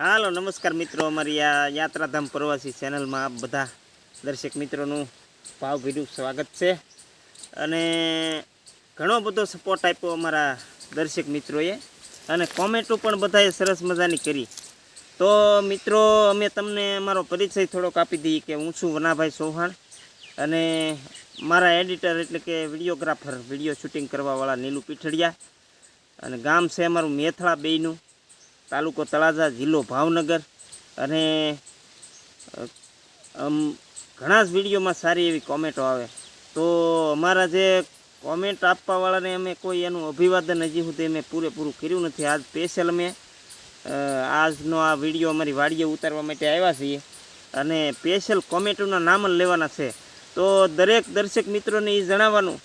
હાલો, નમસ્કાર મિત્રો. અમારી આ યાત્રાધામ પ્રવાસી ચેનલમાં આપ બધા દર્શક મિત્રોનું ભાવભીરું સ્વાગત છે. અને ઘણો બધો સપોર્ટ આપ્યો અમારા દર્શક મિત્રોએ. અને કોમેન્ટો પણ બધાએ સરસ મજાની કરી. તો મિત્રો, અમે તમને અમારો પરિચય થોડોક આપી દઈએ કે હું છું વનાભાઈ ચૌહાણ. અને મારા એડિટર એટલે કે વિડીયોગ્રાફર વીડિયો શૂટિંગ કરવાવાળા નીલુ પીઠડિયા. અને ગામ છે અમારું મેથળા બેયનું. તાલુકો તળાજા, જિલ્લો ભાવનગર. અને ઘણા જ વિડીયોમાં સારી એવી કોમેન્ટો આવે. તો અમારા જે કોમેન્ટ આપવાવાળાને અમે કોઈ એનું અભિવાદન હજી સુધી અમે પૂરેપૂરું કર્યું નથી. આજ સ્પેશિયલ અમે આજનો આ વીડિયો અમારી વાડીએ ઉતારવા માટે આવ્યા છીએ. અને સ્પેશિયલ કોમેન્ટોના નામ જ લેવાના છે. તો દરેક દર્શક મિત્રોને એ જણાવવાનું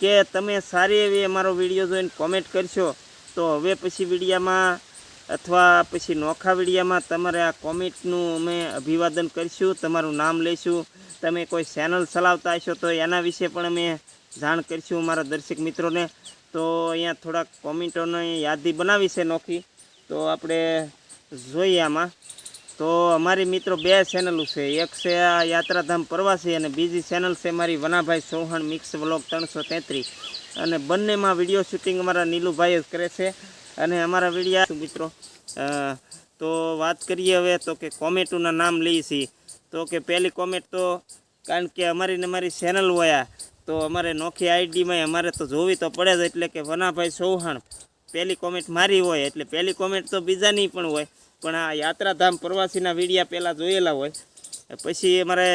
કે તમે સારી એવી અમારો વીડિયો જોઈને કોમેન્ટ કરશો. તો હવે પછી વિડીયામાં અથવા પછી નોખા વિડીયામાં તમારે આ કોમેન્ટનું અમે અભિવાદન કરીશું, તમારું નામ લઈશું, તમે કોઈ ચેનલ ચલાવતા હશો તો એના વિશે પણ અમે જાણ કરીશું અમારા દર્શક મિત્રોને. તો અહીંયા થોડાક કોમેન્ટોની યાદી બનાવી છે નોખી. તો આપણે જોઈએ આમાં. તો અમારી મિત્રો બે ચેનલો છે. એક છે આ યાત્રાધામ પ્રવાસી અને બીજી ચેનલ છે મારી વનાભાઈ ચૌહાણ મિક્સ વ્લોગ ત્રણસો તેત્રીસ. અને બંનેમાં વીડિયો શૂટિંગ અમારા નીલુભાઈ જ કરે છે. અને અમારા વિડીયા મિત્રો? તો વાત કરીએ હવે તો કે કોમેટોના નામ લઈએ છીએ. તો કે પહેલી કોમેટ તો કારણ કે અમારી ને અમારી ચેનલ હોય તો અમારે નોખી આઈડીમાં અમારે તો જોવી તો પડે જ, એટલે કે વનાભાઈ ચૌહાણ પહેલી કોમેન્ટ મારી હોય, એટલે પહેલી કોમેન્ટ તો બીજાની પણ હોય, પણ આ યાત્રાધામ પ્રવાસીના વિડીયા પહેલાં જોયેલા હોય. પછી અમારે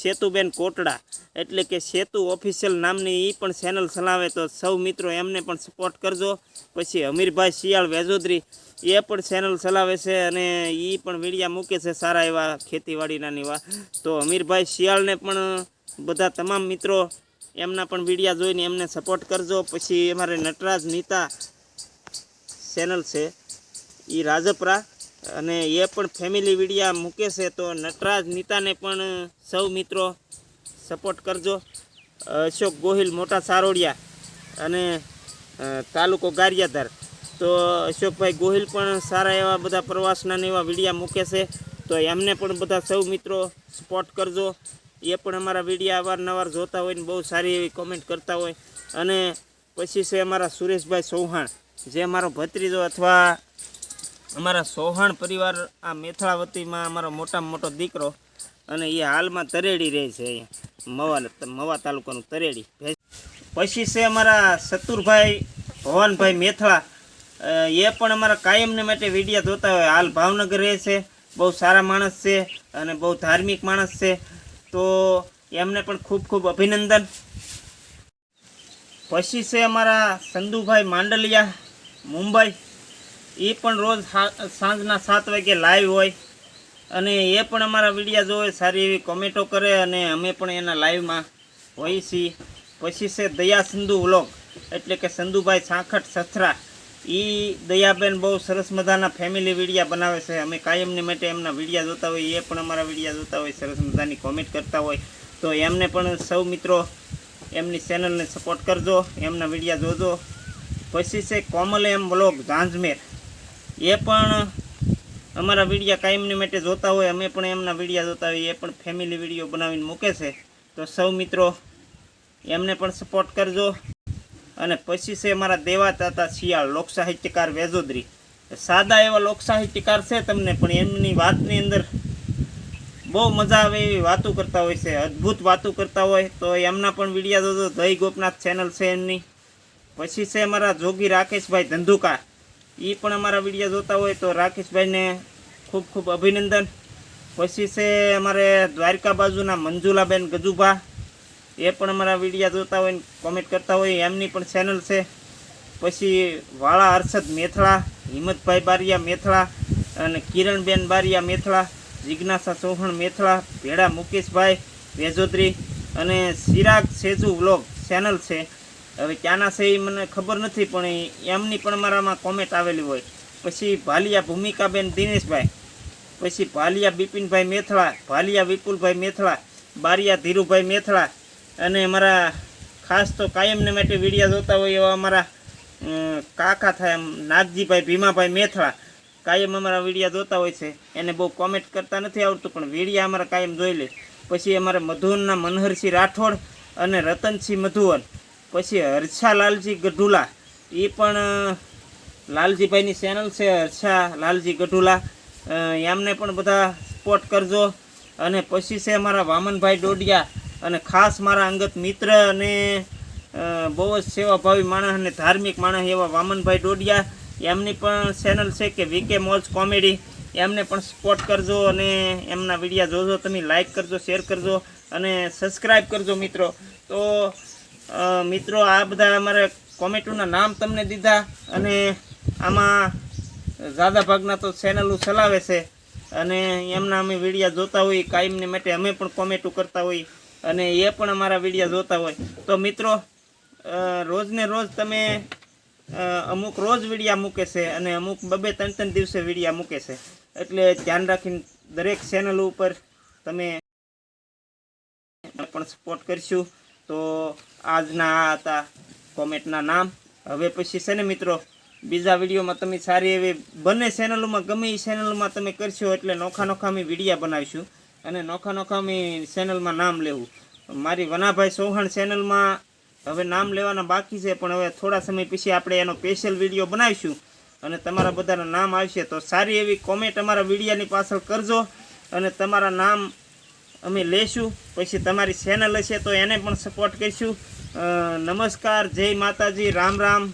સેતુબેન કોટડા, એટલે કે સેતુ ઓફિશિયલ નામની એ પણ ચેનલ ચલાવે તો સૌ મિત્રો એમને પણ સપોર્ટ કરજો. પછી અમીરભાઈ શિયાળ વેજોદરી, એ પણ ચેનલ ચલાવે છે અને એ પણ વીડિયા મૂકે છે સારા એવા ખેતીવાડીના નિવા તો અમીરભાઈ શિયાળને પણ બધા તમામ મિત્રો એમના પણ વિડીયા જોઈને એમને સપોર્ટ કરજો. પછી અમારે નટરાજ નીતા ચેનલ છે એ રાજપરા. અને એ પણ ફેમિલી વિડીયા મૂકે છે, તો નટરાજ નીતાને પણ સૌ મિત્રો સપોર્ટ કરજો. અશોક ગોહિલ, મોટા સારોડિયા અને તાલુકો ગારિયાધાર. તો અશોકભાઈ ગોહિલ પણ સારા એવા બધા પ્રવાસના એવા વિડીયા મૂકે છે, તો એમને પણ બધા સૌ મિત્રો સપોર્ટ કરજો. એ પણ અમારા વિડીયા અવારનવાર જોતા હોય ને બહુ સારી એવી કોમેન્ટ કરતા હોય. અને પછી છે અમારા સુરેશભાઈ ચૌહાણ, જે અમારો ભત્રીજો અથવા અમારા સોહાણ પરિવાર આ મેથળા વતીમાં અમારો મોટામાં મોટો દીકરો અને એ હાલમાં તરેડી રહે છે મવા મવા તાલુકાનું તરેડી. પછી છે અમારા સતુરભાઈ, ભવાનભાઈ મેથળા. એ પણ અમારા કાયમને માટે વિડીયા જોતા હોય. હાલ ભાવનગર રહે છે, બહુ સારા માણસ છે અને બહુ ધાર્મિક માણસ છે. તો એમને પણ ખૂબ ખૂબ અભિનંદન. પછી છે અમારા સંધુભાઈ માંડલિયા, મુંબઈ. એ પણ રોજ સાંજના સાત વાગે લાઈવ હોય. અને એ પણ અમારા વિડીયા જોવે, સારી એવી કોમેન્ટો કરે અને અમે પણ એના લાઈવમાં હોઈએ છીએ પછી છે દયા સંધુ વ્લોગ. એટલે કે સંધુભાઈ સાંખટ સથરા. એ દયાબેન બહુ સરસ મજાના ફેમિલી વિડીયા બનાવે છે. અમે કાયમની માટે એમના વિડીયા જોતા હોય, એ પણ અમારા વિડીયા જોતા હોય, સરસ મજાની કોમેન્ટ કરતા હોય. તો એમને પણ સૌ મિત્રો એમની ચેનલને સપોર્ટ કરજો, એમના વિડીયા જોજો. પછી છે કોમલ એમ વ્લોગ, ઝાંઝમેર. એ પણ અમારા વિડીયા કાયમની માટે જોતા હોય, અમે પણ એમના વિડીયા જોતા હોય એ પણ ફેમિલી વીડિયો બનાવીને મૂકે છે. તો સૌ મિત્રો, એમને પણ સપોર્ટ કરજો. અને પછી છે અમારા દેવા તાતા શિયાળ લોક સાહિત્યકાર વેજોદરી. સાદા એવા લોક સાહિત્યકાર છે તમને, પણ એમની વાતની અંદર બહુ મજા આવે એવી વાતો કરતા હોય છે, અદ્ભુત વાતો કરતા હોય. તો એમના પણ વિડીયા જોજો. જય ગોપનાથ ચેનલ છે એમની. પછી છે મારા જોગી રાકેશભાઈ ધંધુકા. એ પણ અમારા વીડિયો જોતા હોય તો રાકેશભાઈને ખૂબ ખૂબ અભિનંદન. પછી છે અમારે દ્વારકા બાજુના મંજુલાબેન ગજુભા. એ પણ અમારા વિડીયા જોતા હોય કોમેન્ટ કરતા હોય, એમની પણ ચેનલ છે. પછી વાળા હર્ષદ મેથળા, હિંમતભાઈ બારિયા મેથળા અને કિરણબેન બારિયા મેથળા, જિજ્ઞાસા ચૌહાણ મેથળા ભેડા મુકેશભાઈ વેજોદરી અને સિરાગ સેજુ વ્લોગ ચેનલ છે. હવે ક્યાંના છે મને ખબર નથી પણ એમની પણ મારામાં કોમેન્ટ આવેલી હોય. પછી ભાલિયા ભૂમિકાબેન દિનેશભાઈ પછી ભાલિયા બિપિનભાઈ મેથળા ભાલિયા વિપુલભાઈ મેથળા બારિયા ધીરુભાઈ મેથળા અને અમારા ખાસ તો કાયમને માટે વિડીયા જોતા હોય એવા અમારા અમ, કાકા થાય એમ નાગજીભાઈ ભીમાભાઈ મેથળા. કાયમ અમારા વિડીયા જોતા હોય છે. એને બહુ કોમેન્ટ કરતા નથી આવડતું પણ વિડીયા અમારા કાયમ જોઈ લે. પછી અમારે મધુરના મનહરસિંહ રાઠોડ અને રતનસિંહ મધુવન. પછી હર્ષા લાલજી ગઢુલા. એ પણ લાલજીભાઈની ચેનલ છે, હર્ષા લાલજી ગઢુલા. એમને પણ બધા સપોર્ટ કરજો. અને પછી છે મારા વામનભાઈ ડોડિયા અને ખાસ મારા અંગત મિત્ર અને બહુ જ સેવાભાવી માણસ અને ધાર્મિક માણસ એવા વામનભાઈ ડોડિયા. એમની પણ ચેનલ છે કે વીકે મોજ કોમેડી એમને પણ સપોર્ટ કરજો અને એમના વિડીયા જોજો. તમે લાઈક કરજો શેર કરજો અને સબસ્ક્રાઈબ કરજો મિત્રો. તો મિત્રો, આ બધા અમારે કોમેન્ટોના નામ તમને દીધા અને આમાં ઝાદા ભાગના તો ચેનલો ચલાવે છે અને એમના અમે વિડીયા જોતા હોઈએ કાયમને માટે અમે પણ કોમેન્ટો કરતા હોઈએ અને એ પણ અમારા વિડીયા જોતા હોય. તો મિત્રો રોજને રોજ તમે અમુક રોજ વિડીયા મૂકે છે અને અમુક બબે ત્રણ ત્રણ દિવસે વિડીયા મૂકે છે. એટલે ધ્યાન રાખીને દરેક ચેનલ ઉપર તમે પણ સપોર્ટ કરશું. તો આજના આ હતા કોમેન્ટના નામ. હવે પછી છે ને મિત્રો, બીજા વિડીયોમાં તમે સારી એવી બંને ચેનલોમાં ગમે એ ચેનલમાં તમે કરશો એટલે નોખા નોખા અમે વિડીયા બનાવીશું અને નોખા નોખા અમે ચેનલમાં નામ લેવું. મારી વનાભાઈ ચૌહાણ ચેનલમાં હવે નામ લેવાના બાકી છે, પણ હવે થોડા સમય પછી આપણે એનો સ્પેશિયલ વીડિયો બનાવીશું અને તમારા બધાના નામ આવશે. તો સારી એવી કોમેન્ટ અમારા વિડીયાની પાછળ કરજો અને તમારા નામ અમે લેશું. પછી તમારી ચેનલ હશે તો એને પણ સપોર્ટ કરીશું. નમસ્કાર, જય માતાજી, રામ રામ.